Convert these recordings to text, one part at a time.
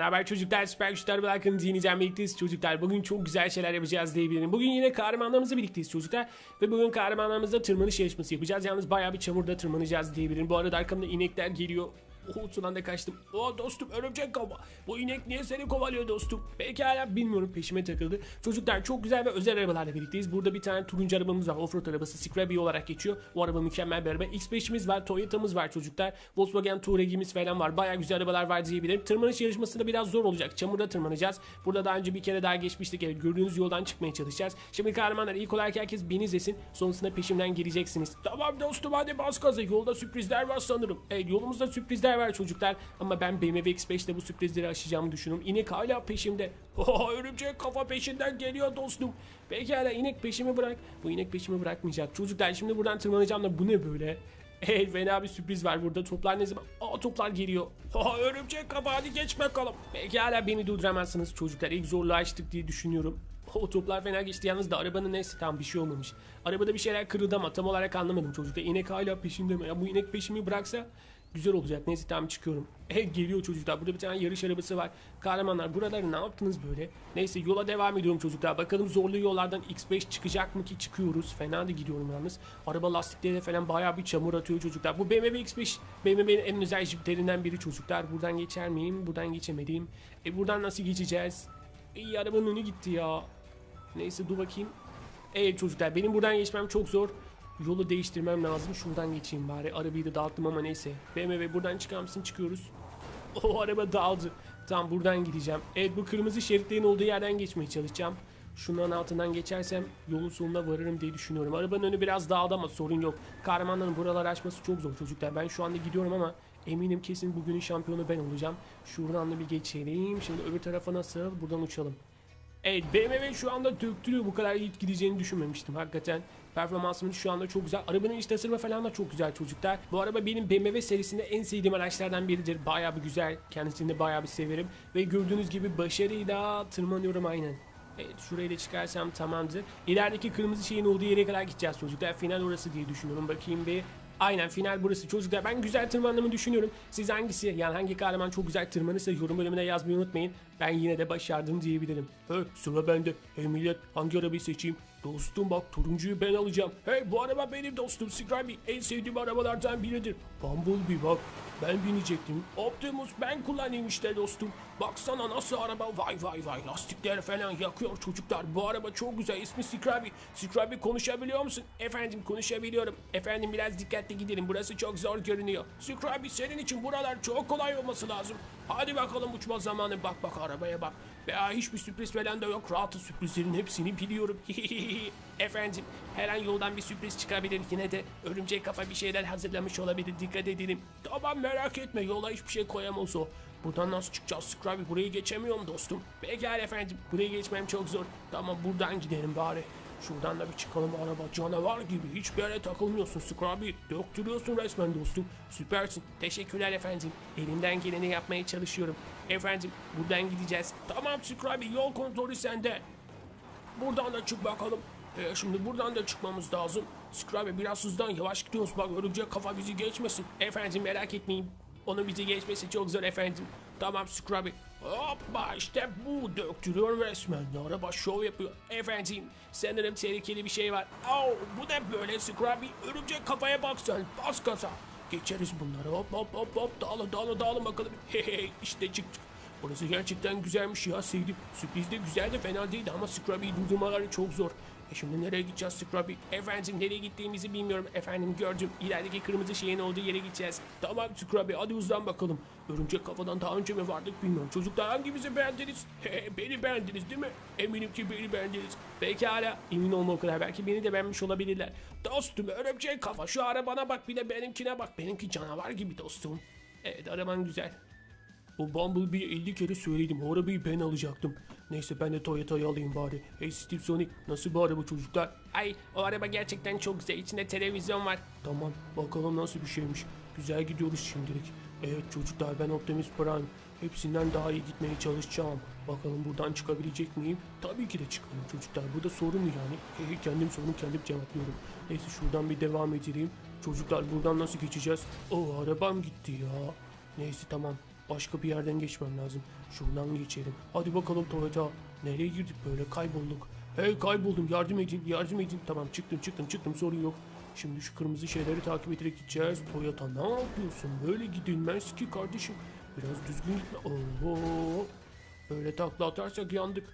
Ne haber çocuklar? Süper Güçler kanalında yeniden birlikteyiz çocuklar. Bugün çok güzel şeyler yapacağız diyebilirim. Bugün yine kahramanlarımızla birlikteyiz çocuklar. Ve bugün kahramanlarımızla tırmanış yarışması yapacağız. Yalnız bayağı bir çamurda tırmanacağız diyebilirim. Bu arada arkamda inekler geliyor. Oh anda kaçtım. Oh dostum örümcek kafa. Bu inek niye seni kovalıyor dostum? Belki hala bilmiyorum peşime takıldı. Çocuklar çok güzel ve özel arabalarla birlikteyiz. Burada bir tane turuncu arabamız var. Offroad arabası Scrappy olarak geçiyor. O araba mükemmel bir araba. X5'imiz var. Toyota'mız var çocuklar. Volkswagen Touareg'imiz falan var. Baya güzel arabalar var diyebilirim. Tırmanış yarışmasında biraz zor olacak. Çamurda tırmanacağız. Burada daha önce bir kere daha geçmiştik. Evet gördüğünüz yoldan çıkmaya çalışacağız. Şimdi kahramanlar ilk olarak herkes beni izlesin. Sonrasında peşimden geleceksiniz. Tamam dostum hadi bas gaza. Yolda sürprizler var sanırım. Evet yolumuzda sürprizler var çocuklar. Ama ben BMW X5'te bu sürprizleri aşacağımı düşünüyorum. İnek hala peşimde. Oh, örümcek kafa peşinden geliyor dostum. Pekala inek peşimi bırak. Bu inek peşimi bırakmayacak. Çocuklar şimdi buradan tırmanacağım da bu ne böyle? Evet fena bir sürpriz var burada. Toplar ne zaman? Aa toplar geliyor. Ha örümcek kafa hadi geç bakalım. Pekala beni durduramazsınız çocuklar. İlk zorluğu açtık diye düşünüyorum. O toplar fena geçti yalnız da arabanın neyse tam bir şey olmamış. Arabada bir şeyler kırıldı ama tam olarak anlamadım çocuklar. İnek hala peşimde mi? Ya bu inek peşimi bıraksa güzel olacak. Neyse tamam çıkıyorum. E geliyor çocuklar. Burada bir tane yarış arabası var. Kahramanlar buraları ne yaptınız böyle? Neyse yola devam ediyorum çocuklar. Bakalım zorlu yollardan X5 çıkacak mı ki çıkıyoruz. Fena da gidiyorum yalnız. Araba lastikleri de falan bayağı bir çamur atıyor çocuklar. Bu BMW X5 BMW'nin en özel jiplerinden biri çocuklar. Buradan geçer miyim? Buradan geçemedim. E buradan nasıl geçeceğiz? İyi arabanın önü gitti ya. Neyse dur bakayım. Evet çocuklar benim buradan geçmem çok zor. Yolu değiştirmem lazım. Şuradan geçeyim bari. Arabayı da dağıttım ama neyse. BMW buradan çıkar mısın? Çıkıyoruz. O araba dağıldı. Tamam buradan gideceğim. Evet bu kırmızı şeritlerin olduğu yerden geçmeye çalışacağım. Şunların altından geçersem yolun sonuna varırım diye düşünüyorum. Arabanın önü biraz dağıldı ama sorun yok. Kahramanların buraları açması çok zor çocuklar. Ben şu anda gidiyorum ama eminim kesin bugünün şampiyonu ben olacağım. Şuradan da bir geçelim. Şimdi öbür tarafa nasıl? Buradan uçalım. Evet BMW şu anda döktürüyor bu kadar iyi gideceğini düşünmemiştim hakikaten. Performansımız şu anda çok güzel. Arabanın iç tasarımı falan da çok güzel çocuklar. Bu araba benim BMW serisinde en sevdiğim araçlardan biridir. Bayağı bir güzel. Kendisini de bayağı bir severim. Ve gördüğünüz gibi başarıyla tırmanıyorum aynen. Evet şurayı da çıkarsam tamamdır. İlerideki kırmızı şeyin olduğu yere kadar gideceğiz çocuklar. Final orası diye düşünüyorum. Bakayım bir. Aynen final burası çocuklar. Ben güzel tırmandığımı düşünüyorum. Siz hangisi yani hangi kahraman çok güzel tırmanırsa yorum bölümüne yazmayı unutmayın. Ben yine de başardım diyebilirim. Hey sıra bende. Hey millet hangi arabayı seçeyim? Dostum bak turuncuyu ben alacağım. Hey bu araba benim dostum. Scrappy en sevdiğim arabalardan biridir. Bumblebee bak. Ben binecektim. Optimus ben kullanayım işte dostum. Baksana nasıl araba vay vay vay lastikler falan yakıyor çocuklar. Bu araba çok güzel ismi Scrappy. Scrappy konuşabiliyor musun? Efendim konuşabiliyorum. Efendim biraz dikkatli gidelim burası çok zor görünüyor. Scrappy senin için buralar çok kolay olması lazım. Hadi bakalım uçma zamanı bak bak arabaya bak. Veya hiçbir sürpriz falan da yok. Rahatı sürprizlerin hepsini biliyorum. Efendim her an yoldan bir sürpriz çıkabilir. Yine de örümcek kafa bir şeyler hazırlamış olabilir. Dikkat edelim. Tamam merak etme yola hiçbir şey koyamaz o. Buradan nasıl çıkacağız Scrappy? Burayı geçemiyorum dostum. Pekala efendim. Buraya geçmem çok zor. Tamam buradan gidelim bari. Şuradan da bir çıkalım araba canavar gibi hiçbir yere takılmıyorsun Scrappy. Döktürüyorsun resmen dostum. Süpersin. Teşekkürler efendim. Elimden geleni yapmaya çalışıyorum. Efendim buradan gideceğiz. Tamam Scrappy yol kontrolü sende. Buradan da çık bakalım. Ee, şimdi buradan da çıkmamız lazım. Scrappy biraz hızdan yavaş gidiyoruz. Bak örümcek kafa bizi geçmesin. Efendim merak etmeyin. Onun bizi geçmesi çok zor efendim. Tamam Scrappy. Hoppa işte bu döktürüyor resmen. Araba şov yapıyor. Efendim sanırım tehlikeli bir şey var. Oh, bu ne böyle Scrappy? Örümcek kafaya bak sen. Bas gaza. Geçeriz bunları. Hop hop hop hop. Dağılın dağılın dağılın bakalım. Hey işte çıktık. Burası gerçekten güzelmiş ya sevdim. Sürpriz de güzel de fena değildi ama Scrappy'yi durdurmaları çok zor. E şimdi nereye gideceğiz Scrappy? Efendim nereye gittiğimizi bilmiyorum. Efendim gördüm. İlerideki kırmızı şeyin olduğu yere gideceğiz. Tamam Scrappy hadi hızlan bakalım. Örümcek kafadan daha önce mi vardık bilmiyorum. Çocuklar hangimizi beğendiniz? He, beni beğendiniz değil mi? Eminim ki beni beğendiniz. Pekala. Emin olma o kadar. Belki beni de beğenmiş olabilirler. Dostum örümcek kafa şu arabana bak bir de benimkine bak. Benimki canavar gibi dostum. Evet araban güzel. O Bumblebee'ye 50 kere söyledim. O arabayı ben alacaktım. Neyse ben de Toyota'yı alayım bari. Hey Steve Sonic nasıl bir araba çocuklar? Ay o araba gerçekten çok güzel. İçinde televizyon var. Tamam bakalım nasıl bir şeymiş. Güzel gidiyoruz şimdilik. Evet çocuklar ben Optimus Prime. Hepsinden daha iyi gitmeye çalışacağım. Bakalım buradan çıkabilecek miyim? Tabii ki de çıkarım çocuklar. Bu da sorun mu yani? Hey, kendim sorun kendim cevaplıyorum. Neyse şuradan bir devam edelim. Çocuklar buradan nasıl geçeceğiz? O arabam gitti ya. Neyse tamam. Başka bir yerden geçmem lazım. Şuradan geçelim. Hadi bakalım Toyota. Nereye girdik böyle kaybolduk. Hey kayboldum yardım edin yardım edin. Tamam çıktım çıktım çıktım sorun yok. Şimdi şu kırmızı şeyleri takip ederek gideceğiz. Toyota ne yapıyorsun? Böyle gidilmez ki kardeşim. Biraz düzgün gitme. Oo. Böyle takla atarsak yandık.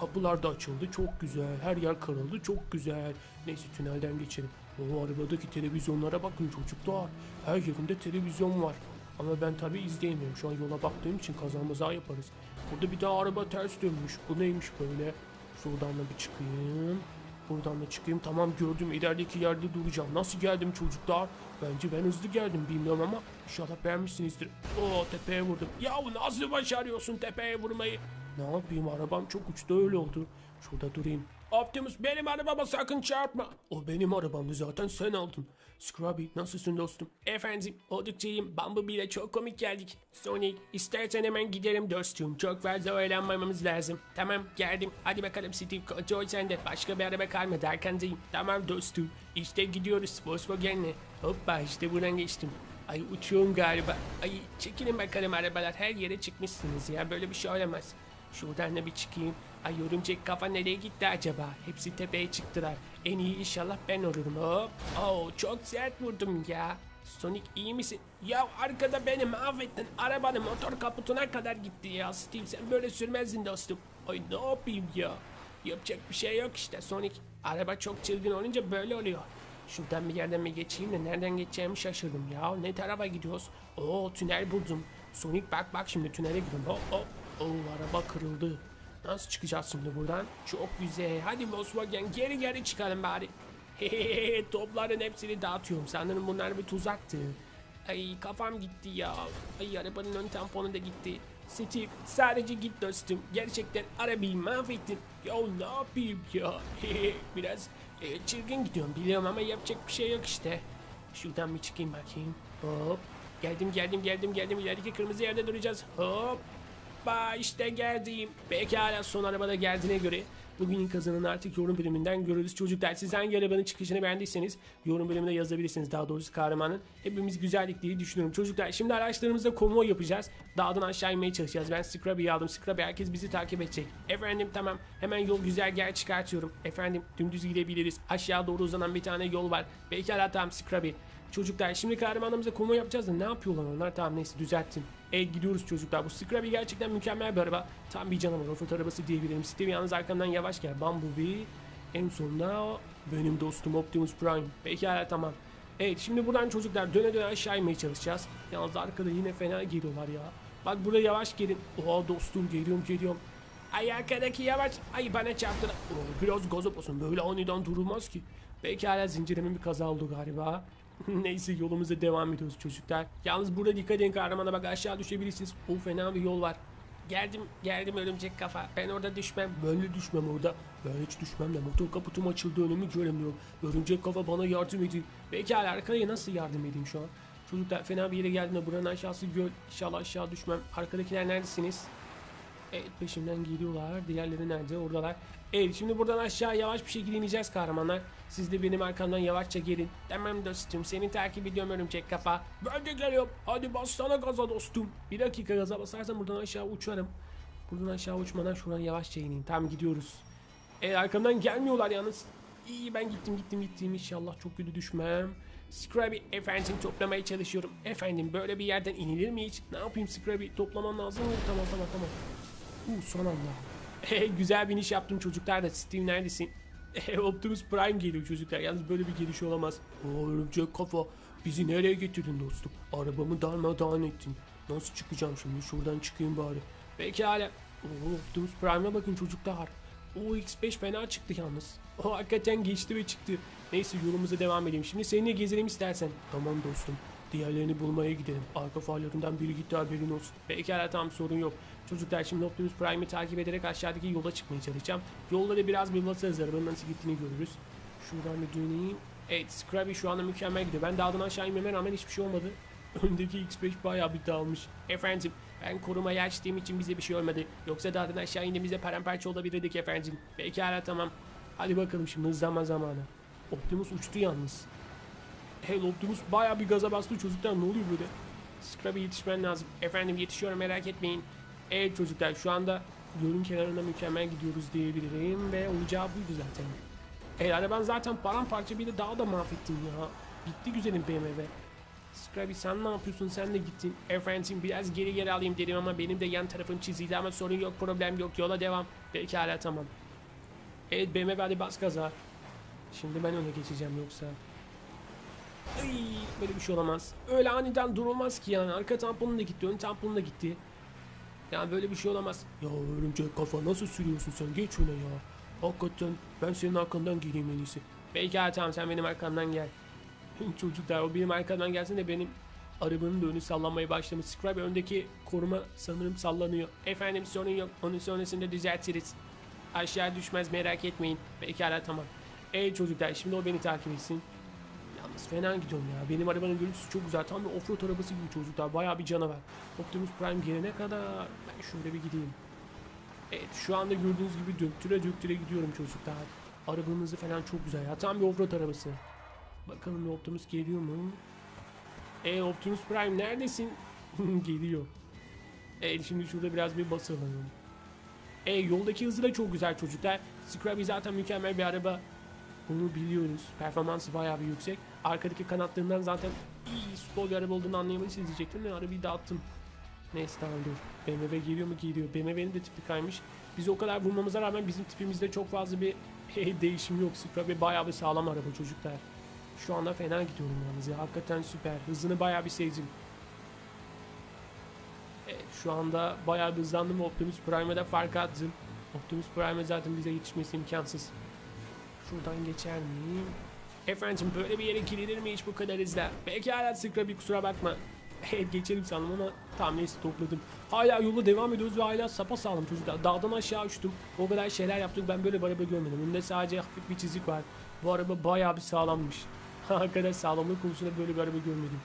Kapılar da açıldı çok güzel. Her yer kırıldı çok güzel. Neyse tünelden geçelim. O arabadaki televizyonlara bakın çocuklar. Her yerinde televizyon var. Ama ben tabi izleyemiyorum. Şu an yola baktığım için kazanmaza yaparız. Burada bir daha araba ters dönmüş. Bu neymiş böyle? Şuradan da bir çıkayım. Buradan da çıkayım. Tamam gördüm. İlerideki yerde duracağım. Nasıl geldim çocuklar? Bence ben hızlı geldim bilmiyorum ama inşallah beğenmişsinizdir. Oo tepeye vurdum. Ya nasıl başarıyorsun tepeye vurmayı? Ne yapayım arabam çok uçtu öyle oldu. Şurada durayım. Optimus benim arabama sakın çarpma. O benim arabamdı zaten sen aldın. Scrubby nasılsın dostum? Efendim oldukça iyiyim. Bumblebee ile çok komik geldik. Sonic istersen hemen gidelim dostum. Çok fazla oyalanmamamız lazım. Tamam geldim. Hadi bakalım Steve kontrol sende. Başka bir araba kalmadı arkandayım. Tamam dostum. İşte gidiyoruz Volkswagen'le. Hoppa işte buradan geçtim. Ay uçuyorum galiba. Ay çekilin bakalım arabalar her yere çıkmışsınız ya böyle bir şey olamaz. Şuradan da bir çıkayım. Ay örümcek kafa nereye gitti acaba? Hepsi tepeye çıktılar. En iyi inşallah ben olurum. Hop. Oo, çok sert vurdum ya. Sonic iyi misin? Ya arkada beni mahvettin. Arabanın motor kaputuna kadar gitti ya. Steve sen böyle sürmezdin dostum. Ay ne yapayım ya? Yapacak bir şey yok işte Sonic. Araba çok çılgın olunca böyle oluyor. Şuradan bir yerden mi geçeyim de nereden geçeceğimi şaşırdım ya. Ne tarafa gidiyoruz? Oo tünel buldum. Sonic bak bak şimdi tünele gidiyorum. Hop hop. Oo araba kırıldı. Nasıl çıkacağız şimdi buradan? Çok güzel. Hadi Volkswagen geri geri çıkalım bari. Hehehe topların hepsini dağıtıyorum. Sanırım bunlar bir tuzaktı. Ay kafam gitti ya. Ay arabanın ön tamponu da gitti. Steve sadece git dostum. Gerçekten arabayı mahvettin. Ya ne yapayım ya? Biraz e, çılgın gidiyorum biliyorum ama yapacak bir şey yok işte. Şuradan bir çıkayım bakayım. Hop. Geldim geldim geldim geldim. İlerideki kırmızı yerde duracağız. Hop. Ba işte geldim. Pekala son arabada geldiğine göre bugünün kazanını artık yorum bölümünden görürüz. Çocuklar siz hangi arabanın çıkışını beğendiyseniz yorum bölümünde yazabilirsiniz. Daha doğrusu kahramanın. Hepimiz güzellik diye düşünüyorum. Çocuklar şimdi araçlarımızda konvoy yapacağız. Dağdan aşağı inmeye çalışacağız. Ben Scrubby'yi aldım. Scrubby herkes bizi takip edecek. Efendim tamam hemen yol güzergahı çıkartıyorum. Efendim dümdüz gidebiliriz. Aşağı doğru uzanan bir tane yol var. Pekala tamam Scrubby. Çocuklar şimdi kahramanlarımıza konvoy yapacağız da ne yapıyorlar onlar? Tamam neyse düzelttim. E gidiyoruz çocuklar. Bu Scrubby gerçekten mükemmel bir araba. Tam bir canavar. Offroad arabası diyebilirim. Steve yalnız arkamdan yavaş gel. Bumblebee. En sonunda benim dostum Optimus Prime. Pekala tamam. Evet şimdi buradan çocuklar döne döne aşağı inmeye çalışacağız. Yalnız arkada yine fena geliyorlar ya. Bak burada yavaş gelin. Oha dostum geliyorum geliyorum. Ay arkadaki yavaş. Ay bana çarptılar. Oo, biraz gazap olsun. Böyle aniden durulmaz ki. Pekala zincirimin bir kaza oldu galiba. Neyse yolumuza devam ediyoruz çocuklar. Yalnız burada dikkat edin kahramana bak aşağı düşebilirsiniz. O fena bir yol var. Geldim geldim örümcek kafa. Ben orada düşmem. De düşmem orada. Ben hiç düşmem de motor kaputum açıldı önümü göremiyorum. Örümcek kafa bana yardım edin. Pekala arkaya nasıl yardım edeyim şu an? Çocuklar fena bir yere geldiğinde buranın aşağısı göl. İnşallah aşağı düşmem. Arkadakiler neredesiniz? Evet peşimden geliyorlar. Diğerleri nerede? Oradalar. Evet şimdi buradan aşağı yavaş bir şekilde ineceğiz kahramanlar. Siz de benim arkamdan yavaşça gelin. Tamam dostum seni takip ediyorum örümcek kafa. Ben de geliyorum. Hadi bassana gaza dostum. Bir dakika gaza basarsam buradan aşağı uçarım. Buradan aşağı uçmadan şuradan yavaşça ineyim. Tamam gidiyoruz. Evet arkamdan gelmiyorlar yalnız. İyi ben gittim gittim gittim inşallah çok kötü düşmem. Scrubby efendim toplamaya çalışıyorum. Efendim böyle bir yerden inilir mi hiç? Ne yapayım Scrubby toplamam lazım mı? Tamam tamam tamam. Uh, son anda. Eh, güzel bir iş yaptım çocuklar da Steve neredesin? Eh, Optimus Prime geliyor çocuklar. Yalnız böyle bir geliş olamaz. O örümcek kafa. Bizi nereye getirdin dostum? Arabamı darmadağın ettin. Nasıl çıkacağım şimdi? Şuradan çıkayım bari. Pekala. Oo, Optimus Prime'a bakın çocuklar. O X5 fena çıktı yalnız. O hakikaten geçti ve çıktı. Neyse yolumuza devam edelim. Şimdi seninle gezelim istersen. Tamam dostum. Diğerlerini bulmaya gidelim. Arka farlarından biri gitti haberin olsun. Pekala tamam sorun yok. Çocuklar şimdi Optimus Prime'i takip ederek aşağıdaki yola çıkmaya çalışacağım. Yolda da biraz bir basarız arabanın nasıl gittiğini görürüz. Şuradan bir döneyim. Evet Scrubby şu anda mükemmel gidiyor. Ben dağdan aşağı inmeme rağmen hiçbir şey olmadı. Öndeki X5 bayağı bir dağılmış. Efendim ben korumaya açtığım için bize bir şey olmadı. Yoksa dağdan aşağı indiğimizde paramparça olabilirdik efendim. Pekala tamam. Hadi bakalım şimdi hızlanma zamanı. Optimus uçtu yalnız. Hey Optimus bayağı bir gaza bastı çocuklar ne oluyor böyle? Scrub'a yetişmen lazım. Efendim yetişiyorum merak etmeyin. Evet çocuklar şu anda yolun kenarında mükemmel gidiyoruz diyebilirim ve olacağı buydu zaten. E araban zaten paramparça bir de daha da mahvettin ya. Gitti güzelim BMW. Scrubby sen ne yapıyorsun sen de gittin. Efendim biraz geri geri alayım dedim ama benim de yan tarafım çizildi ama sorun yok problem yok yola devam. Pekala tamam. Evet BMW hadi bas gaza. Şimdi ben öne geçeceğim yoksa. Ay, böyle bir şey olamaz. Öyle aniden durulmaz ki yani. Arka tamponun da gitti, ön tamponun da gitti. Yani böyle bir şey olamaz. Ya örümcek kafa nasıl sürüyorsun sen? Geç öne ya. Hakikaten ben senin arkandan geleyim en iyisi. Peki tamam sen benim arkamdan gel. Çocuklar o benim arkamdan gelsin de benim arabanın da önü sallanmaya başlamış. Scribe öndeki koruma sanırım sallanıyor. Efendim sorun yok. Onun sonrasında düzeltiriz. Aşağı düşmez merak etmeyin. Pekala tamam. Ey çocuklar şimdi o beni takip etsin. Yalnız fena gidiyorum ya. Benim arabanın görüntüsü çok güzel. Tam bir offroad arabası gibi çocuklar. Bayağı bir canavar. Optimus Prime gelene kadar ben şöyle bir gideyim. Evet şu anda gördüğünüz gibi döktüre döktüre gidiyorum çocuklar. Arabanızı falan çok güzel ya. Tam bir offroad arabası. Bakalım Optimus geliyor mu? E Optimus Prime neredesin? geliyor. Evet şimdi şurada biraz bir basalım. E yoldaki hızı da çok güzel çocuklar. Scrubby zaten mükemmel bir araba. Bunu biliyoruz. Performansı bayağı bir yüksek. Arkadaki kanatlarından zaten iyi spor bir araba olduğunu anlayamayız diyecektim de arabayı dağıttım. Neyse tamam dur. BMW geliyor mu geliyor. BMW'nin de tipi kaymış. Biz o kadar vurmamıza rağmen bizim tipimizde çok fazla bir değişim yok. Scrubby bayağı bir sağlam araba çocuklar. Şu anda fena gidiyorum yalnız ya. Hakikaten süper. Hızını bayağı bir sevdim. Evet, şu anda bayağı bir hızlandım. Optimus Prime'e de fark attım. Optimus Prime'e zaten bize yetişmesi imkansız. Şuradan geçer miyim? Efendim böyle bir yere girilir mi hiç bu kadar hızla? Pekala Scrubby kusura bakma. Evet geçelim sandım ama tam neyse topladım. Hala yola devam ediyoruz ve hala sapa sağlam çocuklar. Dağdan aşağı uçtum. O kadar şeyler yaptık ben böyle bir araba görmedim. Önünde sadece hafif bir çizik var. Bu araba bayağı bir sağlammış. Hakikaten sağlamlık konusunda böyle bir araba görmedim.